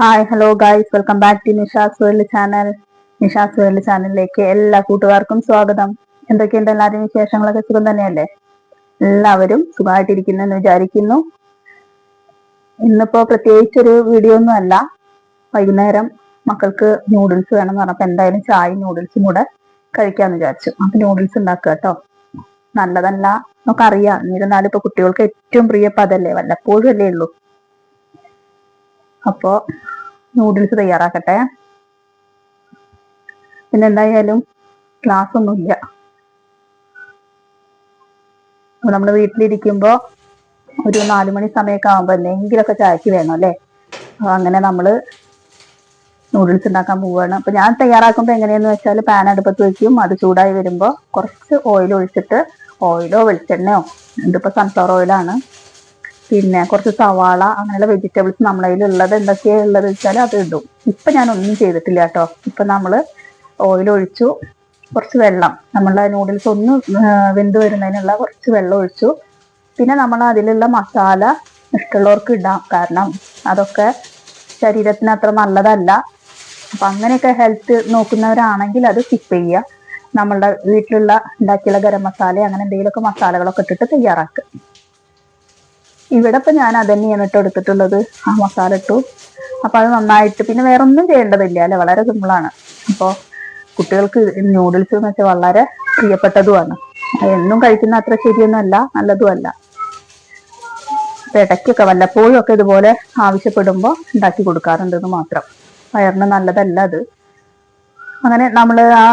Hi hello guys welcome back to Nisha's world channel Nisha's world ചാനലിലേക്ക് എല്ലാ കൂട്ടുകാർക്കും സ്വാഗതം. എന്തൊക്കെയുണ്ട് എല്ലാവരും വിശേഷങ്ങളൊക്കെ സുഖം തന്നെയല്ലേ? എല്ലാവരും സുഖമായിട്ടിരിക്കുന്നു എന്ന് വിചാരിക്കുന്നു. ഇന്നിപ്പോ പ്രത്യേകിച്ചൊരു വീഡിയോ ഒന്നും അല്ല. വൈകുന്നേരം മക്കൾക്ക് നൂഡിൽസ് വേണം എന്ന് പറഞ്ഞപ്പോ എന്തായാലും ചായ നൂഡിൽസും കൂടെ കഴിക്കാന്ന് വിചാരിച്ചു. അപ്പൊ നൂഡിൽസ് ഉണ്ടാക്കുക കേട്ടോ. നല്ലതല്ല. നമുക്കറിയാം. എന്നിരുന്നാലും ഇപ്പൊ കുട്ടികൾക്ക് ഏറ്റവും പ്രിയപ്പതല്ലേ വല്ലപ്പോഴും അല്ലേ ഉള്ളൂ. അപ്പോ നൂഡിൽസ് തയ്യാറാക്കട്ടെ. പിന്നെ എന്തായാലും ക്ലാസ് ഒന്നുമില്ല. അപ്പൊ നമ്മൾ വീട്ടിലിരിക്കുമ്പോൾ ഒരു നാലുമണി സമയമൊക്കെ ആകുമ്പോൾ എന്തെങ്കിലുമൊക്കെ ചായക്ക് വേണം അല്ലേ? അപ്പൊ അങ്ങനെ നമ്മൾ നൂഡിൽസ് ഉണ്ടാക്കാൻ പോവുകയാണ് അപ്പോൾ ഞാൻ തയ്യാറാക്കുമ്പോൾ എങ്ങനെയാന്ന് വെച്ചാൽ പാൻ അടുപ്പത്ത് വെക്കും. അത് ചൂടായി വരുമ്പോൾ കുറച്ച് ഓയിൽ ഒഴിച്ചിട്ട് ഓയിലോ വെളിച്ചെണ്ണയോ ഇതിപ്പോൾ സൺഫ്ലവർ ഓയിലാണ് പിന്നെ കുറച്ച് സവാള അങ്ങനെയുള്ള വെജിറ്റബിൾസ് നമ്മളതിൽ ഉള്ളത് എന്തൊക്കെയാണ് ഉള്ളത് വെച്ചാൽ അത് ഇടും. ഇപ്പൊ ഞാൻ ഒന്നും ചെയ്തിട്ടില്ല കേട്ടോ ഇപ്പൊ നമ്മൾ ഓയിൽ ഒഴിച്ചു കുറച്ച് വെള്ളം. നമ്മളെ നൂഡിൽസ് ഒന്ന് വെന്ത് വരുന്നതിനുള്ള കുറച്ച് വെള്ളം ഒഴിച്ചു. പിന്നെ നമ്മൾ അതിലുള്ള മസാല ഇഷ്ടമുള്ളവർക്ക് ഇടാം. കാരണം അതൊക്കെ ശരീരത്തിന് അത്ര നല്ലതല്ല. അപ്പൊ അങ്ങനെയൊക്കെ ഹെൽത്ത് നോക്കുന്നവരാണെങ്കിൽ അത് സ്കിപ്പ് ചെയ്യുക. നമ്മളുടെ വീട്ടിലുള്ള ഉണ്ടാക്കിയുള്ള ഗരം മസാല അങ്ങനെ എന്തെങ്കിലുമൊക്കെ മസാലകളൊക്കെ ഇട്ടിട്ട് തയ്യാറാക്കുക. ഇവിടെ ഇപ്പൊ ഞാൻ അതന്നെയാണ് തന്നെയാണ് ഇട്ട് എടുത്തിട്ടുള്ളത് ആ മസാല ഇട്ടു. അപ്പൊ അത് നന്നായിട്ട് പിന്നെ വേറെ ഒന്നും ചെയ്യേണ്ടതില്ല അല്ലെ? വളരെ സിമ്പിളാണ് അപ്പോൾ കുട്ടികൾക്ക് നൂഡിൽസ് എന്ന് വെച്ചാൽ വളരെ പ്രിയപ്പെട്ടതുമാണ്. എന്നും കഴിക്കുന്ന അത്ര ശരിയൊന്നുമല്ല നല്ലതുമല്ല. ഇടയ്ക്കൊക്കെ വല്ലപ്പോഴും ഒക്കെ ഇതുപോലെ ആവശ്യപ്പെടുമ്പോൾ ഉണ്ടാക്കി കൊടുക്കാറുണ്ടെന്ന് മാത്രം. വയറിന് നല്ലതല്ല അത്. അങ്ങനെ നമ്മൾ ആ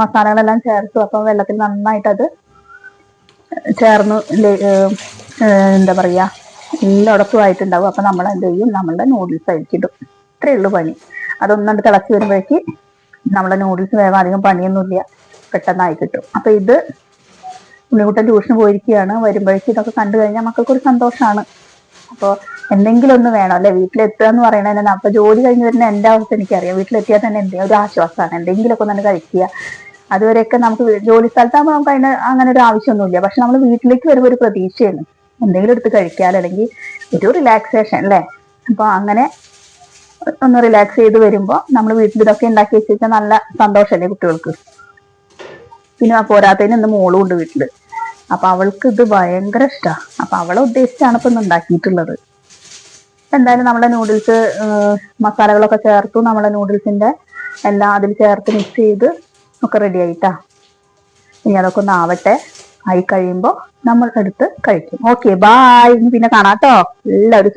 മസാലകളെല്ലാം ചേർത്തു. അപ്പം വെള്ളത്തിൽ നന്നായിട്ട് അത് ചേർന്ന് എന്താ പറയുക എല്ലായിടത്തും അപ്പം നമ്മൾ എന്ത് ചെയ്യും? നമ്മളുടെ നൂഡിൽസ് അഴിച്ചിടും ഇത്രയേ ഉള്ളൂ പണി. അതൊന്നും തിളച്ച് വരുമ്പോഴേക്ക് നമ്മളെ നൂഡിൽസ് വേഗം അധികം പണിയൊന്നുമില്ല. പെട്ടെന്നായി കിട്ടും. അപ്പം ഇത് ഉണ്ണിക്കുട്ടൻ ട്യൂഷന് പോയിരിക്കുകയാണ്. വരുമ്പോഴേക്കും ഇതൊക്കെ കണ്ടു കഴിഞ്ഞാൽ മക്കൾക്കൊരു സന്തോഷമാണ് അപ്പോൾ എന്തെങ്കിലും ഒന്ന് വേണം അല്ലെ? വീട്ടിലെത്തുക എന്ന് പറയുന്നത് തന്നെ അപ്പോൾ ജോലി കഴിഞ്ഞ് വരുന്ന എന്റെ അവസ്ഥ എനിക്കറിയാം. വീട്ടിലെത്തിയാൽ തന്നെ എന്തെങ്കിലും ഒരു ആശ്വാസമാണ്. എന്തെങ്കിലുമൊക്കെ ഒന്ന് കഴിക്കുക. അതുവരെയൊക്കെ നമുക്ക് ജോലി സ്ഥലത്താകുമ്പോൾ നമുക്ക് അതിന് അങ്ങനെ ഒരു ആവശ്യമൊന്നുമില്ല. പക്ഷെ നമ്മൾ വീട്ടിലേക്ക് വരുമ്പോൾ ഒരു പ്രതീക്ഷയാണ്. എന്തെങ്കിലും എടുത്ത് കഴിക്കാൻ അല്ലെങ്കിൽ ഒരു റിലാക്സേഷൻ അല്ലേ അപ്പോൾ അങ്ങനെ ഒന്ന് റിലാക്സ് ചെയ്ത് വരുമ്പോൾ നമ്മൾ വീട്ടിൽ ഇതൊക്കെ ഉണ്ടാക്കി വെച്ചാൽ നല്ല സന്തോഷമല്ലേ കുട്ടികൾക്ക്? പിന്നെ ആ പോരാത്തതിന് ഇന്ന് മോളും ഉണ്ട് വീട്ടിൽ. അപ്പൊ അവൾക്ക് ഇത് ഭയങ്കര ഇഷ്ടമാണ് അപ്പൊ അവളെ ഉദ്ദേശിച്ചാണ് ഇപ്പൊ ഉണ്ടാക്കിയിട്ടുള്ളത്. എന്തായാലും നമ്മളെ നൂഡിൽസ് മസാലകളൊക്കെ ചേർത്തു നമ്മളെ നൂഡിൽസിന്റെ എല്ലാം അതിൽ ചേർത്ത് മിക്സ് ചെയ്ത് ഒക്കെ റെഡി ആയിട്ടാ. ഇനി അതൊക്കെ ഒന്ന് ആവട്ടെ. ആയി കഴിയുമ്പോൾ നമ്മൾ എടുത്ത് കഴിക്കും ഓക്കെ ബായ് പിന്നെ കാണാട്ടോ. എല്ലാവരും